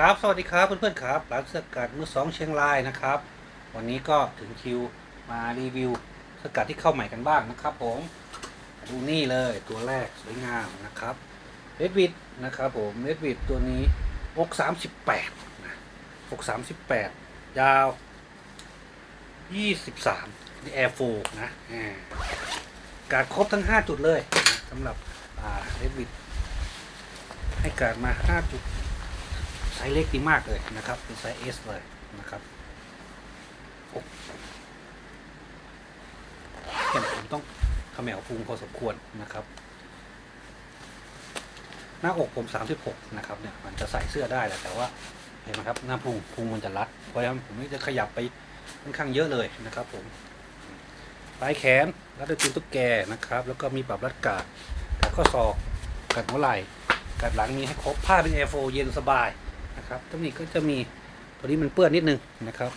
ครับสวัสดีครับเพื่อนๆครับร้านสกัดมือสองเชียงรายนะครับ วันนี้ก็ถึงคิวมารีวิวสกัดที่เข้าใหม่กันบ้างนะครับผมดูนี่เลยตัวแรกสวยงามนะครับเ e ดวิดนะครับผมเ e ดวิดตัวนี้อก38นะอก38ยาว23นี่แอร์โฟนะการครบทั้ง5จุดเลยนะสำหรับเ e ดวิดให้การดมา5จุด ส์เล็กดีมากเลยนะครับ เป็นไซส์ S เลยนะครับโอ้แขนผมต้องเขมวพุงพอสมควรนะครับ หน้าอกผม 36 นะครับเนี่ยมันจะใส่เสื้อได้แหละแต่ว่าเห็นไหมครับหน้าพุงพุงมันจะรัดเพราะฉะนั้นผมนี่จะขยับไปค่อนข้างเยอะเลยนะครับผมปลายแขนรัดด้วยตีนตุ๊กแกนะครับ แล้วก็มีปรับรัดกาดกัดข้อศอกกัดหัวไหล่กัดหลังมีให้ครบผ้าเป็นแอร์โฟเย็นสบาย นะครับตรงนี้ก็จะมีตัวนี้มันเปื้อนนิดนึงนะครับ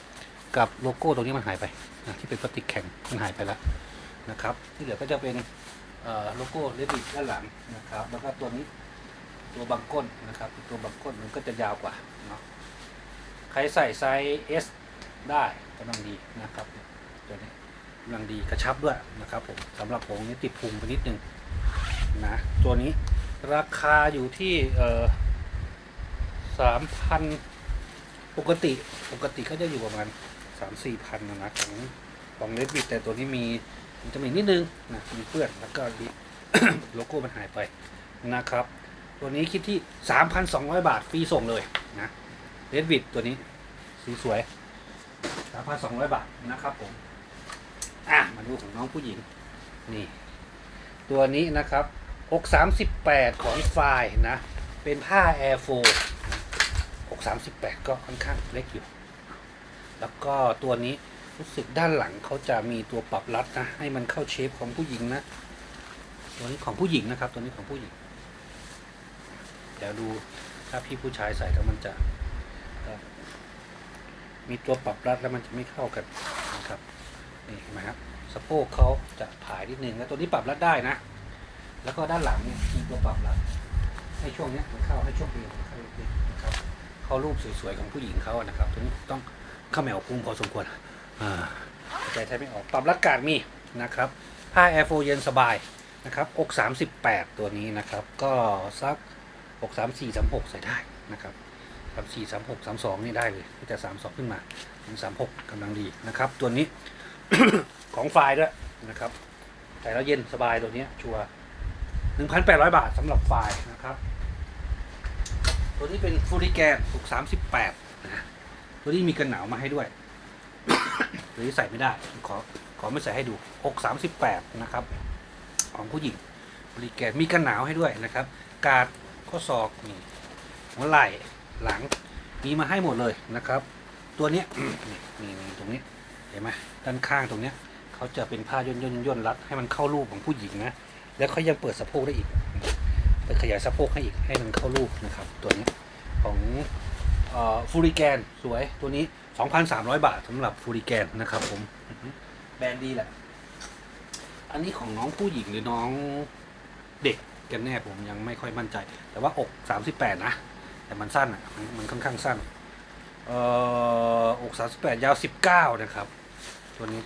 กับโลโก้ตรงนี้มันหายไปนะที่เป็นพลาสติกแข็งมันหายไปแล้วนะครับ ที่เหลือก็จะเป็นโลโก้เลดิด้านหลังนะครับ แล้วก็ตัวนี้ตัวบังก้นนะครับตัวบังก้นมันก็จะยาวกว่าเนาะใครใส่ไซส์ S ได้กำลังดีนะครับตัวนี้กำลังดีกระชับด้วยนะครับผมสำหรับผมนี่ติดพุงไปนิดนึงนะตัวนี้ราคาอยู่ที่เอ่อ สามพันปกติปกติก็จะอยู่ประมาณสามสี่พันนะนะของของเลดบิดแต่ตัวนี้มีมันจะมีนิดนึงนะมีเปื้อนแล้วก็โลโก้มันหายไปนะครับ ตัวนี้คิดที่สามพันสองร้อยบาทฟรีส่งเลยนะเลดบิดตัวนี้สีสวยสามพันสองร้อยบาทนะครับผมอะมาดูของน้องผู้หญิงนี่ ตัวนี้นะครับอก38 ของไฟนะ เป็นผ้า Air 4อก 38 ก็ค่อนข้างเล็กอยู่ แล้วก็ตัวนี้รู้สึกด้านหลังเขาจะมีตัวปรับรัดนะ ให้มันเข้าเชฟของผู้หญิงนะ ตัวนี้ของผู้หญิงนะครับ ตัวนี้ของผู้หญิง เดี๋ยวดูถ้าพี่ผู้ชายใส่แล้วมันจะ มีตัวปรับรัดแล้วมันจะไม่เข้ากันนะครับ นี่เห็นไหมครับสะโพกเขาจะผายนิดนึงแล้วตัวนี้ปรับรัดได้นะ แล้วก็ด้านหลังเนี่ยมีตัวปรับรัดให้ช่วงเนี้ยมันเข้าให้ช่วงเอวมันเข้านิดๆนะครับ เข้ารูปสวยๆของผู้หญิงเขานะครับตัวนี้ต้องเข้าแมวพุงพอสมควรอ่าใจแทบไม่ออก ปรับรัดการมีนะครับผ้าแอร์โฟเย็นสบายนะครับอก 38 ตัวนี้นะครับ ก็สักอก34 36 ใส่ได้นะครับ34 36 32 นี่ได้เลยแต่32 ขึ้นมาถึง36กำลังดีนะครับ ตัวนี้ ของไฟด้วยนะครับใส่แล้วเย็นสบายตัวนี้ชัวร์1,800 บาทสำหรับไฟนะครับ ตัวนี้เป็นฟูริแกนถูก38นะตัวนี้มีกันหนาวมาให้ด้วย ตัวนี้ใส่ไม่ได้ ขอขอไม่ใส่ให้ดูอก38นะครับ ของผู้หญิงฟูริแกนมีกันหนาวให้ด้วยนะครับ กาดข้อศอกนี่หัวไหล่หลังมีมาให้หมดเลยนะครับ ตัวเนี้ยนี่นี่นี่ตรงนี้เห็นไหมด้านข้างตรงเนี้ยเขาจะเป็นผ้าย่นย่นย่นรัดให้มันเข้ารูปของผู้หญิงนะแล้วเขายังเปิดสะโพกได้อีก ไปขยายสะโพกให้อีกให้มันเข้ารูปนะครับ ตัวนี้ของฟูริแกนสวยตัวนี้ 2,300 บาทสำหรับฟูริแกนนะครับผมแบรนด์ดีแหละ อันนี้ของน้องผู้หญิงหรือน้องเด็กกันแน่ผมยังไม่ค่อยมั่นใจ แต่ว่าอก 38 นะ แต่มันสั้นอะมันมันค่อนข้างสั้นเอ่ออก 38 ยาว 19 นะครับ ตัวนี้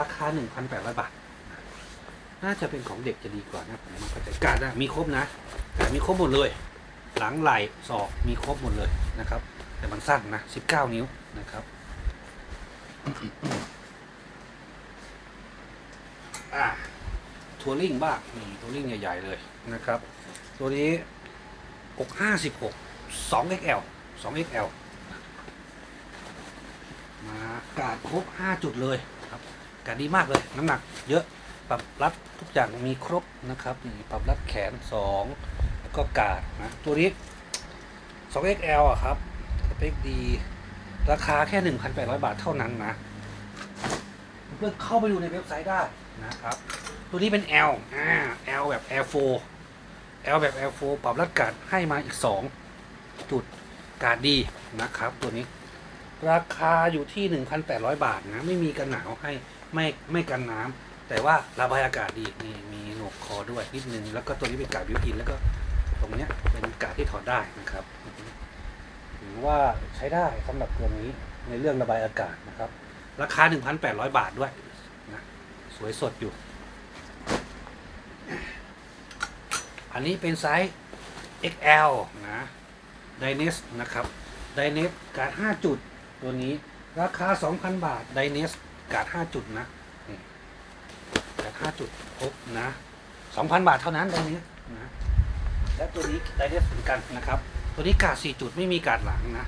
ราคา 1,800 บาท น่าจะเป็นของเด็กจะดีกว่านะผมมันเข้าใจการดอะมีครบนะการมีครบหมดเลย หลังไหล่ศอกมีครบหมดเลยนะครับ แต่มันสั้นนะ 19 นิ้วนะครับอะทัวริงบ้างนี่ทัวริงใหญ่ๆเลยนะครับ ตัวนี้อก56 2XL 2XL มากาดครบ 5 จุดเลยครับกาดดีมากเลย น้ำหนักเยอะ ปรับรัดทุกอย่างมีครบนะครับนี่ปรับรัดแขน 2 แล้วก็กาดนะ ตัวนี้ 2XL อะครับสเปคดีราคาแค่ 1,800 บาทเท่านั้นนะเพื่อนเข้าไปดูในเว็บไซต์ได้นะครับ ตัวนี้เป็น L อ่า L แบบ Air 4 L แบบ Air 4ปรับรัดกาดให้มาอีก 2 จุดกาดดีนะครับ ตัวนี้ ราคาอยู่ที่ 1,800 บาทนะ ไม่มีกันหนาวให้ไม่ไม่กันน้ำ แต่ว่าระบายอากาศดีนี่มีหนวกคอด้วยนิดนึง แล้วก็ตัวนี้เป็นกาดบิวอิน แล้วก็ตรงเนี้ยเป็นกาดที่ถอดได้นะครับถือว่าใช้ได้สำหรับตัวนี้ในเรื่องระบายอากาศนะครับ ราคา 1,800 บาทด้วยนะสวยสดอยู่ อันนี้เป็นไซส์ XL นะ d y n e s นะครับ d y n e s การ์ด5จุดตัวนี้ ราคา 2,000 บาท d y n e s การ์ด5จุดนะ นี่การ์ด5จุดครบนะ2,000บาทเท่านั้น d y n e s นะและตัวนี้ d y n e s เหมือนกันนะครับ ตัวนี้การ์ด4จุดไม่มีกาดหลังนะ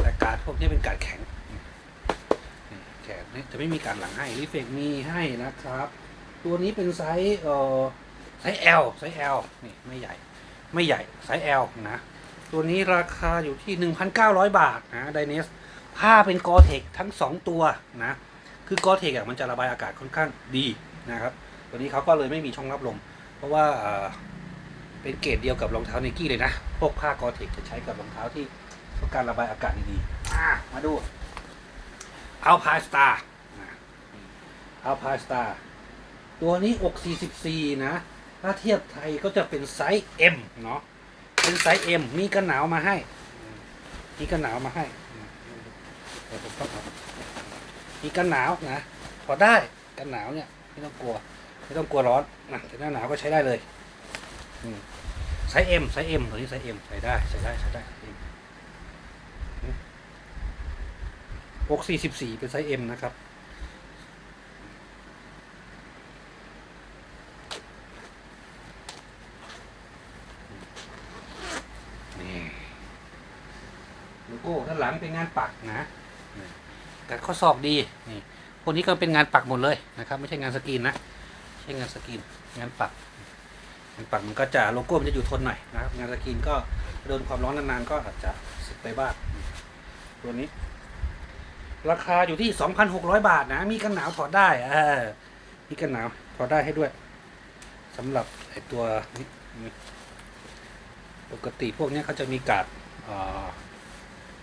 แต่กาดพวกนี้เป็นกาดแข็งแข็งนี่จะไม่มีกาดหลังให้รีเฟกมีให้นะครับ ตัวนี้เป็นไซส์เอ่อไซส์ L ไซส์ L นี่ไม่ใหญ่ ไม่ใหญ่ไซส์ L นะ ตัวนี้ราคาอยู่ที่ 1,900 บาทนะไดเนสผ้าเป็นกอเทคทั้ง 2 ตัวนะ คือกอเทคอะมันจะระบายอากาศค่อนข้างดีนะครับ ตัวนี้เขาก็เลยไม่มีช่องรับลม เพราะว่าเป็นเกรดเดียวกับรองเท้าไนกี้เลยนะ พวกผ้ากอเทคจะใช้กับรองเท้าที่ต้องการระบายอากาศดีๆมาดูเอาพายสตาร์เอาพายสตาร์ตัวนี้อก 44 นะ ถ้าเทียบไทยก็จะเป็นไซส์ M เนาะเป็นไซส์ M มีกันหนาวมาให้ มีกันหนาวมาให้ผมต้องเอามีกันหนาวนะ พอได้กันหนาวเนี่ย ไม่ต้องกลัว ไม่ต้องกลัวร้อนนะแต่หน้าหนาวก็ใช้ได้เลยไซส์ M ไซส์ M ตัวนี้ไซส์ M ใส่ได้ใส่ได้ใส่ได้ M อก44เป็นไซส์ M นะครับนี่โลโก้ด้านหลังเป็นงานปักนะนี่การข้อศอกดีนี่พวกนี้ก็เป็นงานปักหมดเลยนะครับ ไม่ใช่งานสกรีนนะ ใช่งานสกรีนงานปักงานปักมันก็จะโลโก้มันจะอยู่ทนหน่อยนะครับงานสกรีนก็โดนความร้อนนานๆก็อาจจะสึกไปบ้างตัวนี้ ราคาอยู่ที่ 2,600 บาทนะ มีกันหนาวถอดได้เออมีกันหนาวถอดได้ให้ด้วยสำหรับไอตัวนี้ปกติพวกเนี้ยเขาจะมีกาด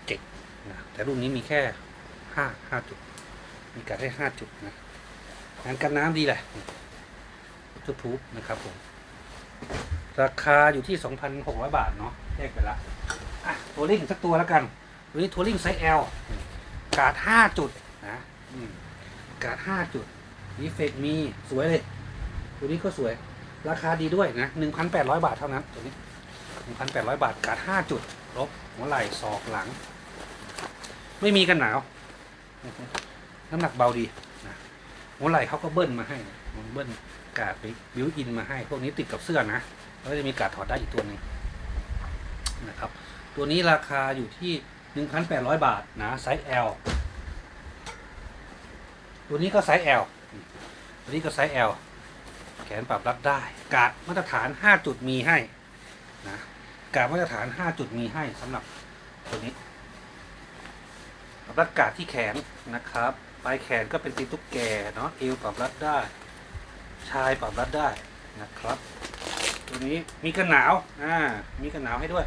เจ็กนะแต่รุ่นนี้มีแค่ห้าห้าจุด มีกาดให้ห้าจุดนะงานกันน้ำดีแหละ ทุกทูบนะครับผม ราคาอยู่ที่ 2,600 บาทเนาะแยกไปละอะทัวริงสักตัวแล้วกันตัวนี้ทัวริงไซส์ L กาดห้าจุดนะกาดห้าจุดรีเฟกมีสวยเลยตัวนี้ก็สวย ราคาดีด้วยนะ1,800บาทเท่านั้นตัวนี้1,800บาทการ์ด5จุดลบหัวไหล่ศอกหลัง ไม่มีกันหนาว น้ำหนักเบาดีนะหัวไหล่เขาก็เบิ้ลมาให้เบิ้ล การ์ดไปบิวอินมาให้ พวกนี้ติดกับเสื้อนะ แล้วก็จะมีการ์ดถอดได้อีกตัวหนึ่งนะครับ ตัวนี้ราคาอยู่ที่ 1,800 บาทนะไซส์ L ตัวนี้ก็ไซส์ L ตัวนี้ก็ไซส์ L แขนปรับรับได้ การ์ดมาตรฐาน 5 จุดมีให้นะการมาตรฐาน 5 จุดมีให้สำหรับตัวนี้ปรับรัดกาดที่แขนนะครับ ปลายแขนก็เป็นตีนตุ๊กแกเนาะเอวปรับรัดได้ ชายปรับรัดได้นะครับ ตัวนี้มีกันหนาวอ่ามีกันหนาวให้ด้วย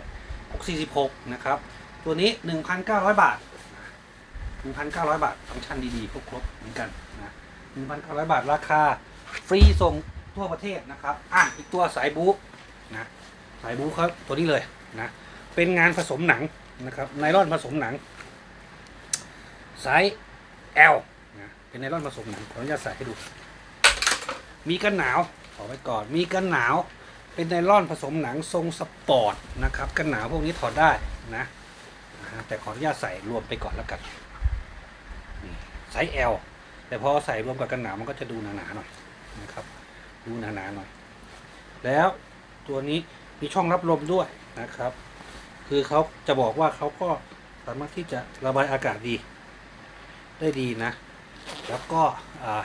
646 นะครับ ตัวนี้ 1,900 บาท 1,900 บาทฟังก์ชันดีๆครบๆเหมือนกันนะ1,900 บาทราคา ฟรีส่งทั่วประเทศนะครับ อะ อีกตัวสายบู๊นะสายบู๊เขาตัวนี้เลยนะ เป็นงานผสมหนังนะครับไนลอนผสมหนังไซส์ L นะเป็นไนลอนผสมหนังขออนุญาตใส่ให้ดู มีกันหนาวขอไว้ก่อนมีกันหนาว เป็นไนลอนผสมหนังทรงสปอร์ตนะครับกันหนาวพวกนี้ถอดได้นะแต่ขออนุญาตใส่รวมไปก่อนแล้วกันไซส์ L แต่พอใส่รวมกับกันหนาวมันก็จะดูหนาๆหน่อยนะครับ ดูหนาๆหน่อย แล้วตัวนี้มีช่องรับลมด้วยนะครับ คือเขาจะบอกว่าเขาก็สามารถที่จะระบายอากาศดี ได้ดีนะ แล้วก็อ่า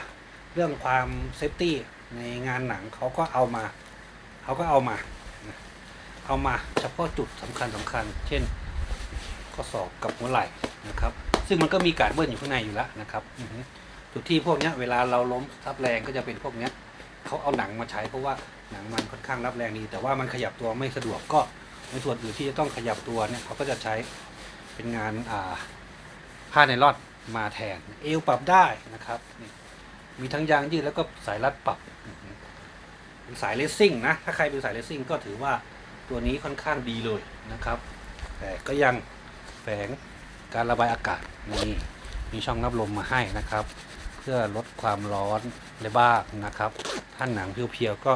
เรื่องความเซฟตี้ในงานหนังเขาก็เอามาเขาก็เอามา เอามาเฉพาะจุดสำคัญสำคัญ เช่นข้อศอกกับหัวไหล่นะครับ ซึ่งมันก็มีการเบิ้ลอยู่ข้างในอยู่แล้วนะครับจุดที่พวกนี้เวลาเราล้มทับแรงก็จะเป็นพวกนี้เขาเอาหนังมาใช้เพราะว่าหนังมันค่อนข้างรับแรงดี แต่ว่ามันขยับตัวไม่สะดวกก็ในส่วนอื่นที่จะต้องขยับตัวเนี่ยเขาก็จะใช้เป็นงานผ้าไนลอนมาแทน เอวปรับได้นะครับนี่ มีทั้งยางยืดแล้วก็สายรัดปรับเป็นสายเลสซิ่งนะ ถ้าใครเป็นสายเลสซิ่งก็ถือว่าตัวนี้ค่อนข้างดีเลยนะครับ แต่ก็ยังแฝงการระบายอากาศนี่มีช่องรับลมมาให้นะครับ เพื่อลดความร้อนได้บ้างนะครับถ้านหนังเพียวๆก็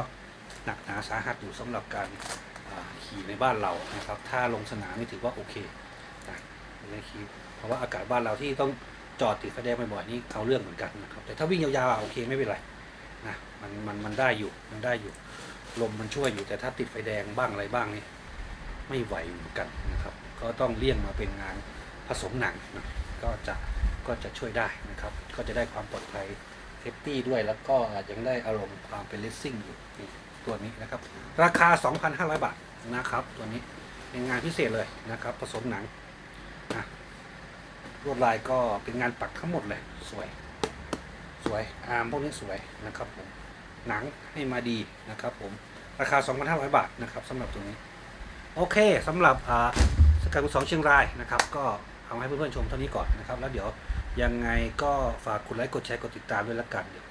หนักหนาสาหัสอยู่สำหรับการขี่ในบ้านเรานะครับ ถ้าลงสนามนี่ถือว่าโอเคนะไม่ขี่เพราะว่าอากาศบ้านเราที่ต้อง จอดติดไฟแดงบ่อยๆนี่เอาเรื่องเหมือนกันนะครับแต่ถ้าวิ่งยาวๆโอเคไม่เป็นไรนะมันมันมันได้อยู่มันได้อยู่ลมมันช่วยอยู่แต่ถ้าติดไฟแดงบ้างอะไรบ้างนี่ไม่ไหวเหมือนกันนะครับก็ต้องเลี่ยงมาเป็นงานผสมหนังนะก็จะก็จะช่วยได้นะครับ ก็จะได้ความปลอดภัยเซฟตี้ด้วยแล้วก็ยังได้อารมณ์ความเป็นเลสซิ่งอยู่ตัวนี้นะครับ ราคา 2,500 บาทนะครับ ตัวนี้เป็นงานพิเศษเลยนะครับ ผสมหนังนะ ลวดลายก็เป็นงานปักทั้งหมดเลย สวย สวยอาร์มพวกนี้สวยนะครับผมหนังให้มาดีนะครับผมราคา 2,500 บาทนะครับสำหรับตัวนี้ โอเคสำหรับอ่าสกายกุสองเชียงรายนะครับ ก็เอาให้เพื่อนๆชมเท่านี้ก่อนนะครับ แล้วเดี๋ยวยังไงก็ฝากกดไลค์กดแชร์กดติดตามด้วยละกันเดี๋ยว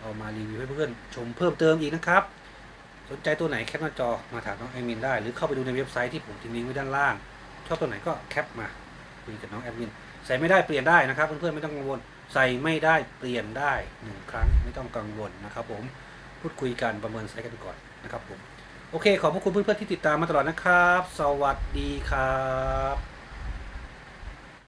เอามารีวิวให้เพื่อนๆชมเพิ่มเติมอีกนะครับ สนใจตัวไหนแคปหน้าจอมาถามน้องแอดมินได้ หรือเข้าไปดูในเว็บไซต์ที่ผมทิ้งลิงก์ไว้ด้านล่าง ชอบตัวไหนก็แคปมาคุยกับน้องแอดมิน ใส่ไม่ได้เปลี่ยนได้นะครับ เพื่อนๆไม่ต้องกังวล ใส่ไม่ได้เปลี่ยนได้หนึ่งครั้งไม่ต้องกังวลนะครับ ผมพูดคุยกันประเมินไซส์กันก่อนนะครับผมโอเค ขอบพระคุณเพื่อนๆที่ติดตามมาตลอดนะครับ สวัสดีครับ